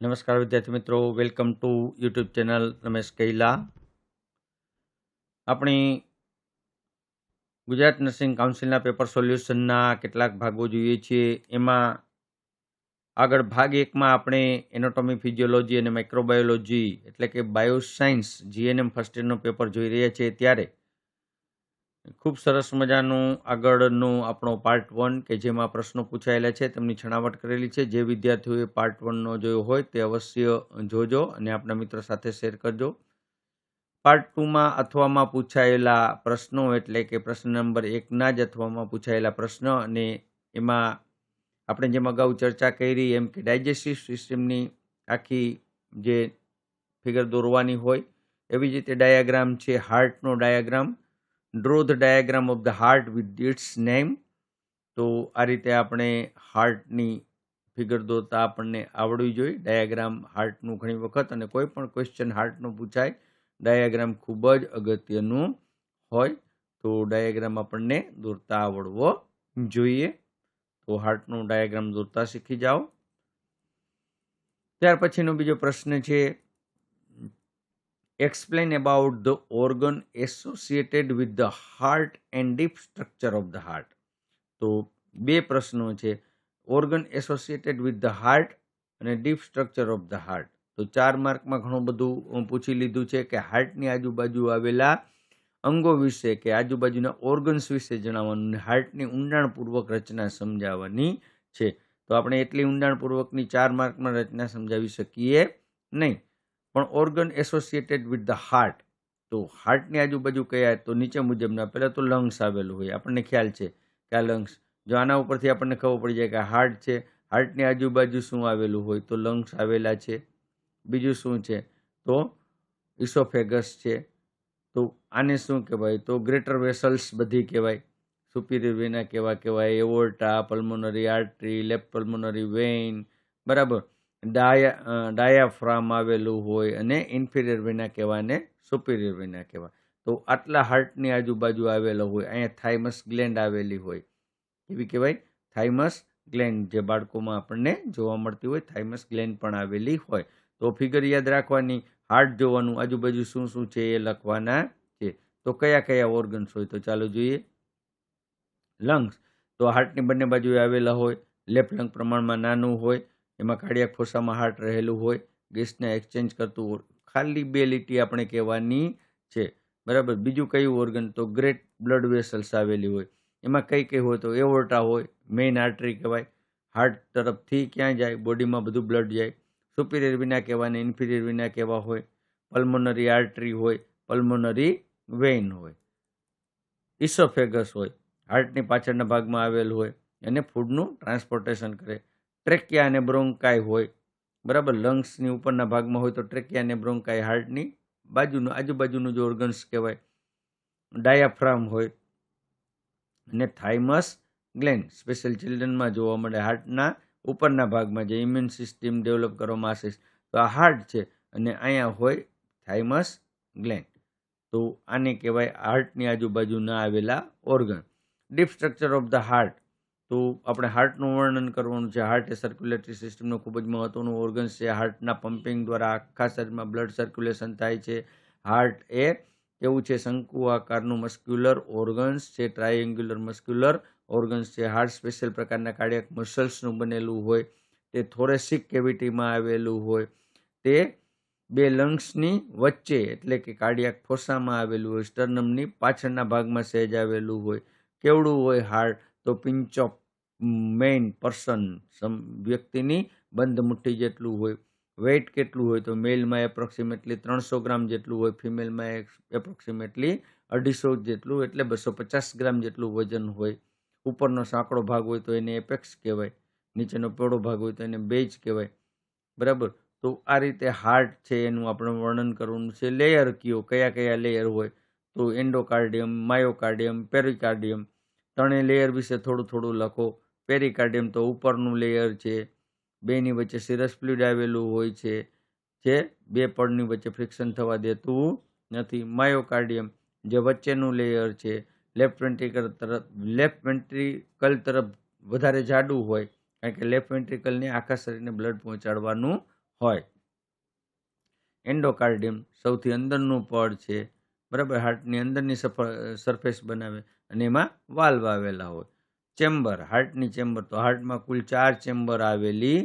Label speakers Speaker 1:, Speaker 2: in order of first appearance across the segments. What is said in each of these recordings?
Speaker 1: નમસ્કાર વિદ્યાર્થી મિત્રો, welcome to YouTube channel Ramesh Kaila. આપણી ગુજરાત નર્સિંગ કાઉન્સિલના પેપર સોલ્યુશનના કેટલાક ભાગો જોઈએ છીએ. એમાં આગળ ભાગ એકમાં આપણે એનોટોમી ફિઝિયોલોજી અને માઇક્રોબાયોલોજી એટલે કે બાયોસાયન્સ, જીએનએમ ફર્સ્ટ યરનું પેપર જોઈ રહ્યા છીએ. ત્યારે ખૂબ સરસ મજાનું આગળનું આપણો પાર્ટ વન કે જેમાં પ્રશ્નો પૂછાયેલા છે, તેમની છણાવટ કરેલી છે. જે વિદ્યાર્થીઓએ પાર્ટ વનનો જોયો હોય તે અવશ્ય જોજો અને આપણા મિત્રો સાથે શેર કરજો. પાર્ટ ટુમાં અથવામાં પૂછાયેલા પ્રશ્નો એટલે કે પ્રશ્ન નંબર એકના જ અથવામાં પૂછાયેલા પ્રશ્ન અને એમાં આપણે જેમ અગાઉ ચર્ચા કરી એમ કે ડાયજેસ્ટિવ સિસ્ટમની આખી જે ફિગર દોરવાની હોય એવી જ રીતે ડાયાગ્રામ છે હાર્ટનો diagram draw the diagram of the heart with its name તો આ રીતે આપણે હાર્ટની ફિગર દોરતા આપણને આવડવી જોઈએ. ડાયાગ્રામ હાર્ટનું ઘણી વખત અને કોઈ પણ ક્વેશ્ચન હાર્ટનું પૂછાય ડાયાગ્રામ ખૂબ જ અગત્યનું હોય. તો ડાયાગ્રામ આપણને દોરતા આવડવો જોઈએ. તો હાર્ટનું ડાયાગ્રામ દોરતા શીખી જાઓ. ત્યાર પછીનો બીજો પ્રશ્ન છે explain about the organ associated with the heart and deep structure of the heart. તો બે પ્રશ્નો છે. Organ associated with the heart અને deep structure of the heart તો ચાર માર્કમાં ઘણું બધું પૂછી લીધું છે કે હાર્ટની આજુબાજુ આવેલા અંગો વિશે કે આજુબાજુના ઓર્ગન્સ વિશે જણાવવાનું હાર્ટની ઊંડાણપૂર્વક રચના સમજાવવાની છે. તો આપણે એટલી ઊંડાણપૂર્વકની ચાર માર્કમાં રચના સમજાવી શકીએ નહીં. પણ organ associated with the heart તો હાર્ટની આજુબાજુ કયા તો નીચે મુજબના. પહેલાં તો લંગ્સ આવેલું હોય. આપણને ખ્યાલ છે કે આ લંગ્સ જો આના ઉપરથી આપણને ખબર પડી જાય કે હાર્ટ છે હાર્ટની આજુબાજુ શું આવેલું હોય તો લંગ્સ આવેલા છે. બીજું શું છે તો ઇસોફેગસ છે. તો આને શું કહેવાય? તો ગ્રેટર વેસલ્સ બધી કહેવાય. સુપિરિયર વેના કેવા કહેવાય? Aorta pulmonary artery left pulmonary vein બરાબર. ડાયા ડાયાફ્રામ આવેલું હોય અને ઇન્ફિરિયર વિના કહેવાય ને સુપિરિયર વિના કહેવાય. તો આટલા હાર્ટની આજુબાજુ આવેલો હોય, અહીંયા થાઇમસ ગ્લેન્ડ આવેલી હોય. એવી કહેવાય? થાઇમસ ગ્લેન્ડ જે બાળકોમાં આપણને જોવા મળતી હોય થાઇમસ ગ્લેન્ડ પણ આવેલી હોય. તો ફિગર યાદ રાખવાની હાર્ટ જોવાનું આજુબાજુ શું શું છે એ લખવાના છે. તો કયા કયા ઓર્ગન્સ હોય? તો ચાલો જોઈએ. લંગ્સ તો હાર્ટની બંને બાજુએ આવેલા હોય લેફ્ટ લંગ પ્રમાણમાં નાનું હોય એમાં કાર્ડિયાક ફોસામાં હાર્ટ રહેલું હોય, ગેસને એક્સચેન્જ કરતું ખાલી બે લીટી આપણે કહેવાની છે. બરાબર? બીજું કયું ઓર્ગન તો ગ્રેટ બ્લડ વેસલ્સ આવેલી હોય. એમાં કઈ કઈ હોય? તો એવોર્ટા હોય મેઇન આર્ટરી કહેવાય. હાર્ટ તરફથી ક્યાં જાય? બોડીમાં બધું બ્લડ જાય. સુપિરિયર વિના કહેવાને ઇન્ફિરિયર વિના કહેવા હોય? પલ્મોનરી આર્ટરી હોય પલ્મોનરી વેઇન હોય. ઇસોફેગસ હોય. હાર્ટની પાછળના ભાગમાં આવેલ હોય. એને ફૂડનું ટ્રાન્સપોર્ટેશન કરે. ટ્રેકિયા અને બ્રોન્કાઈ હોય. બરાબર? લંગ્સની ઉપરના ભાગમાં હોય તો ટ્રેકિયા અને બ્રોન્કાઈ હાર્ટની બાજુનું, આજુબાજુનું જે ઓર્ગન્સ કહેવાય ડાયાફ્રામ હોય. અને થાઇમસ ગ્લેન્ડ સ્પેશિયલ ચિલ્ડ્રનમાં જોવા મળે હાર્ટના ઉપરના ભાગમાં જે ઇમ્યુન સિસ્ટમ ડેવલપ કરવામાં આવશે. તો આ હાર્ટ છે અને અહીંયા હોય થાઇમસ ગ્લેન્ડ તો આને કહેવાય હાર્ટની આજુબાજુના આવેલા organ deep structure of the heart તો આપણે હાર્ટનું વર્ણન કરવાનું છે. હાર્ટ એ સર્ક્યુલેટરી સિસ્ટમનું ખૂબ જ મહત્ત્વનું ઓર્ગન્સ છે. હાર્ટના પમ્પિંગ દ્વારા આખા શરીરમાં બ્લડ સર્ક્યુલેશન થાય છે. હાર્ટ એ કેવું છે? શંકુ આકારનું મસ્ક્યુલર ઓર્ગન્સ છે. ટ્રાયેન્ગ્યુલર મસ્ક્યુલર ઓર્ગન્સ છે. હાર્ટ સ્પેશિયલ પ્રકારના કાર્ડિયક મસલ્સનું બનેલું હોય. તે થોરેસિક કેવિટીમાં આવેલું હોય. તે બે લંગ્સની વચ્ચે એટલે કે કાર્ડિયાક ફોસામાં આવેલું હોય. સ્ટર્નમની પાછળના ભાગમાં સહેજ આવેલું હોય. કેવડું હોય હાર્ટ? તો પિંચ ઓફ મેઇન પર્સન સમ વ્યક્તિની બંધ મુઠ્ઠી જેટલું હોય, વેઇટ કેટલું હોય, તો મેલમાં એપ્રોક્સિમેટલી ત્રણસો ગ્રામ જેટલું હોય, ફિમેલમાં એપ્રોક્સિમેટલી અઢીસો જેટલું એટલે બસો પચાસ ગ્રામ જેટલું વજન હોય. ઉપરનો સાંકડો ભાગ હોય તો એને એપેક્સ કહેવાય, નીચેનો પેડો ભાગ હોય તો એને બેજ કહેવાય. બરાબર? તો આ રીતે હાર્ટ છે એનું આપણે વર્ણન કરવાનું છે. લેયર કયો? કયા કયા લેયર હોય? તો એન્ડોકાર્ડિયમ, માયોકાર્ડિયમ, પેરિકાર્ડિયમ ત્રણેય લેયર વિશે થોડું થોડું લખો. પેરિકાર્ડિયમ તો ઉપરનું લેયર છે, બેની વચ્ચે સિરસ ફ્લુઇડ આવેલું હોય છે, જે બે પડની વચ્ચે ફ્રિક્શન થવા દેતું નથી. માયોકાર્ડિયમ જે વચ્ચેનું લેયર છે લેફ્ટ વેન્ટ્રિકલ તરફ લેફ્ટ વેન્ટ્રિકલ તરફ વધારે જાડું હોય, કારણ કે લેફ્ટ વેન્ટ્રિકલને આખા શરીરને બ્લડ પહોંચાડવાનું હોય. એન્ડોકાર્ડિયમ સૌથી અંદરનું પડ છે, બરાબર? હાર્ટની અંદરની સરફેસ બનાવે. અને એમાં વાલ્વ આવેલા હોય. ચેમ્બર હાર્ટની ચેમ્બર તો હાર્ટમાં કુલ ચાર ચેમ્બર આવેલી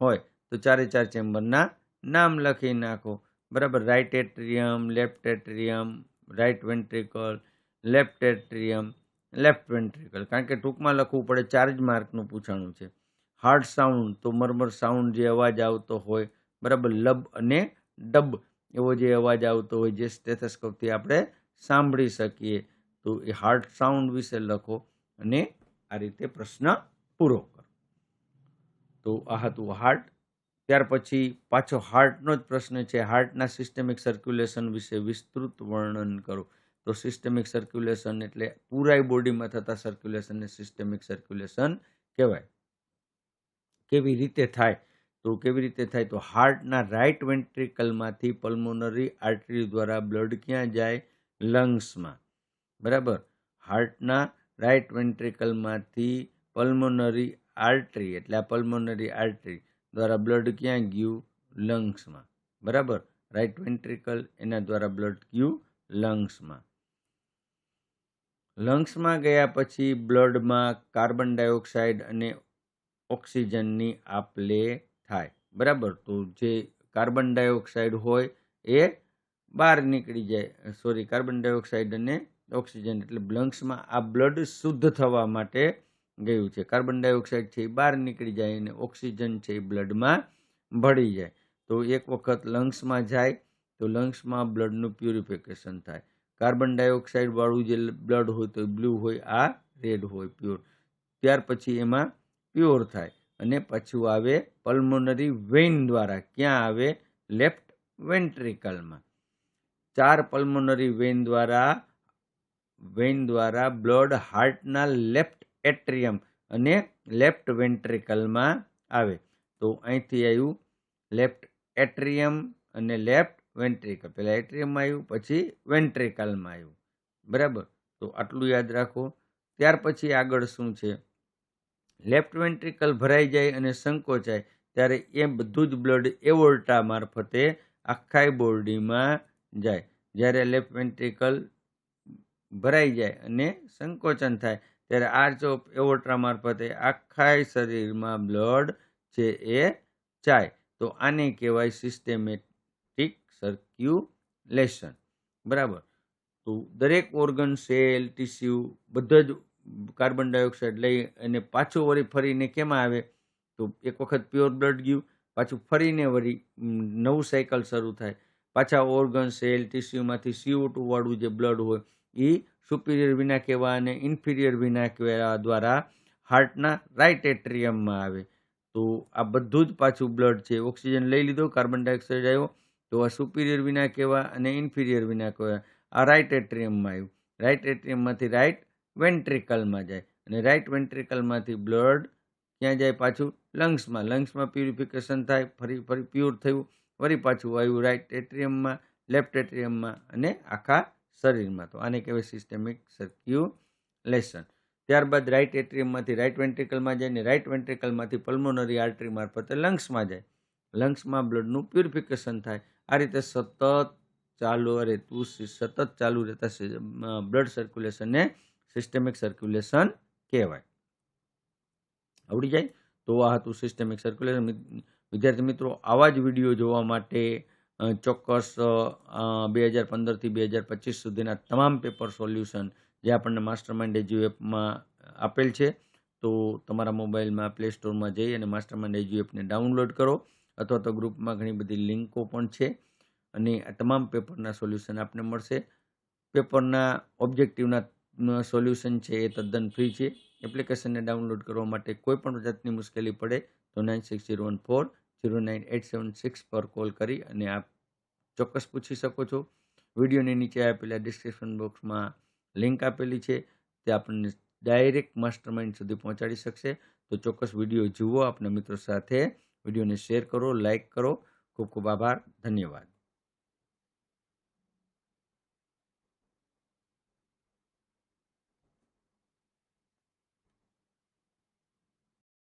Speaker 1: હોય. તો ચારે ચાર ચેમ્બરના નામ લખી નાખો. બરાબર right atrium left atrium right ventricle left atrium left ventricle કારણ કે ટૂંકમાં લખવું પડે ચાર જ માર્કનું પૂછાણું છે. હાર્ટ સાઉન્ડ તો મરમર સાઉન્ડ જે અવાજ આવતો હોય, બરાબર લબ અને ડબ એવો જે અવાજ આવતો હોય, જે સ્ટેથસ્કોપથી આપણે સાંભળી શકીએ. તો એ હાર્ટ સાઉન્ડ વિશે લખો અને આ રીતે પ્રશ્ન પૂરો કરો. તો આ હતું હાર્ટ ત્યાર પછી પાછો હાર્ટનો જ પ્રશ્ન છે. હાર્ટના સિસ્ટમિક સર્ક્યુલેશન વિશે વિસ્તૃત વર્ણન કરો. તો સિસ્ટમિક સર્ક્યુલેશન એટલે પૂરાઈ બોડીમાં થતા સર્ક્યુલેશનને સિસ્ટમિક સર્ક્યુલેશન કહેવાય. કેવી રીતે થાય? તો કેવી રીતે થાય? તો હાર્ટના રાઇટ વેન્ટ્રિકલમાંથી પલ્મોનરી આર્ટરી દ્વારા બ્લડ ક્યાં જાય? લંગ્સમાં બરાબર? હાર્ટના રાઇટ વેન્ટ્રિકલમાંથી પલ્મોનરી આર્ટરી, એટલે આ પલ્મોનરી આર્ટરી દ્વારા બ્લડ ક્યાં ગયું? લંગ્સમાં. બરાબર? રાઇટ વેન્ટ્રિકલ એના દ્વારા બ્લડ ગયું લંગ્સમાં. લંગ્સમાં ગયા પછી બ્લડમાં કાર્બન ડાયોક્સાઇડ અને ઓક્સિજનની આપલે થાય. બરાબર? તો જે કાર્બન ડાયોક્સાઇડ હોય એ બહાર નીકળી જાય. સોરી, કાર્બન ડાયોક્સાઇડ અને ઓક્સિજન. એટલે લંગ્સમાં આ બ્લડ શુદ્ધ થવા માટે ગયું છે. કાર્બન ડાયોક્સાઇડ છે એ બહાર નીકળી જાય અને ઓક્સિજન છે એ બ્લડમાં ભળી જાય. તો એક વખત લંગ્સમાં જાય, તો લંગ્સમાં બ્લડનું પ્યુરિફિકેશન થાય. કાર્બન ડાયોક્સાઇડવાળું જે બ્લડ હોય તો બ્લુ હોય, આ રેડ હોય, પ્યોર. ત્યાર પછી એમાં પ્યોર થાય અને પાછું આવે પલ્મોનરી વેઇન દ્વારા. ક્યાં આવે? લેફ્ટ વેન્ટ્રિકલમાં. ચાર પલ્મોનરી વેઇન દ્વારા વેઇન દ્વારા બ્લડ હાર્ટના લેફ્ટ એટ્રિયમ અને લેફ્ટ વેન્ટ્રિકલમાં આવે. તો અહીંથી આવ્યું લેફ્ટ એટ્રિયમ અને લેફ્ટ વેન્ટ્રિકલ. પહેલાં એટ્રિયમમાં આવ્યું પછી વેન્ટ્રિકલમાં આવ્યું બરાબર? તો આટલું યાદ રાખો. ત્યાર પછી આગળ શું છે? લેફ્ટ વેન્ટ્રિકલ ભરાઈ જાય અને સંકોચાય, ત્યારે એ બધું જ બ્લડ એવોર્ટા મારફતે આખાઈ બોડીમાં જાય. જ્યારે લેફ્ટ વેન્ટ્રિકલ ભરાઈ જાય અને સંકોચન થાય. ત્યારે આર્ચ ઓફ એવોટ્રા મારફતે આખા શરીરમાં બ્લડ છે એ જાય. તો આને કહેવાય સિસ્ટેમેટિક સર્ક્યુલેશન બરાબર? તો દરેક ઓર્ગન સેલ ટીસ્યુ બધા જ કાર્બન ડાયોક્સાઇડ લઈ અને પાછું વળી ફરીને કેમાં આવે? તો એક વખત પ્યોર બ્લડ ગયું, પાછું ફરીને વળી નવું સાયકલ શરૂ થાય. પાછા ઓર્ગન સેલ ટીસ્યુમાંથી સીઓ ટુ વાળું જે બ્લડ હોય એ સુપિરિયર વિના કહેવા અને ઇન્ફિરિયર વિના કહેવા દ્વારા હાર્ટના રાઇટ એટ્રિયમમાં આવે. તો આ બધું જ પાછું બ્લડ છે. ઓક્સિજન લઈ લીધો કાર્બન ડાયોક્સાઇડ આવ્યો, તો આ સુપિરિયર વિના કહેવા અને ઇન્ફિરિયર વિના કહેવા આ રાઇટ એટ્રિયમમાં આવ્યું. રાઇટ એટ્રિયમમાંથી રાઇટ વેન્ટ્રિકલમાં જાય. અને રાઇટ વેન્ટ્રિકલમાંથી બ્લડ ક્યાં જાય પાછું? લંગ્સમાં લંગ્સમાં પ્યુરિફિકેશન થાય, ફરી ફરી પ્યોર થયું. ફરી પાછું આવ્યું રાઇટ એટ્રિયમમાં લેફ્ટ એટ્રિયમમાં અને આખા શરીરમાં. તો આને કહેવાય સિસ્ટેમિક સર્ક્યુલેશન ત્યારબાદ રાઇટ એટ્રિયમમાંથી રાઇટ વેન્ટ્રિકલમાં જાય ને રાઇટ વેન્ટ્રિકલમાંથી પલ્મોનરી આર્ટરી મારફતે લંગ્સમાં જાય. લંગ્સમાં બ્લડનું પ્યુરિફિકેશન થાય. આ રીતે સતત ચાલુ રહેતું સતત ચાલુ રહેતા બ્લડ સર્ક્યુલેશનને સિસ્ટેમિક સર્ક્યુલેશન કહેવાય. આવડી જાય? તો આ હતું સિસ્ટેમિક સર્ક્યુલેશન વિદ્યાર્થી મિત્રો, આવા જ વીડિયો જોવા માટે ચોક્કસ બે હજાર પંદરથી બે હજાર પચીસ સુધીના તમામ પેપર સોલ્યુશન જે આપણને માસ્ટર માઇન્ડ એજ્યુ એપમાં આપેલ છે, તો તમારા મોબાઈલમાં પ્લે સ્ટોરમાં જઈ અને માસ્ટર માઇન્ડ એજ્યુ એપને ડાઉનલોડ કરો, અથવા તો ગ્રુપમાં ઘણી બધી લિંકો પણ છે, અને આ તમામ પેપરના સોલ્યુશન આપને મળશે. પેપરના ઓબ્જેક્ટિવના સોલ્યુશન છે એ તદ્દન ફ્રી છે. એપ્લિકેશનને ડાઉનલોડ કરવા માટે કોઈ પણ જાતની મુશ્કેલી પડે તો nine six zero one four zero nine eight seven six પર કોલ કરી અને આપ ચોક્કસ પૂછી શકો છો. વિડીયોની નીચે આપેલા ડિસ્ક્રિપ્શન બોક્સમાં લિંક આપેલી છે. તે આપણને ડાયરેક્ટ માસ્ટર સુધી પહોંચાડી શકશે. તો ચોક્કસ વીડિયો જુઓ. આપના મિત્રો સાથે વિડીયોને શેર કરો, લાઇક કરો. ખૂબ ખૂબ આભાર. ધન્યવાદ.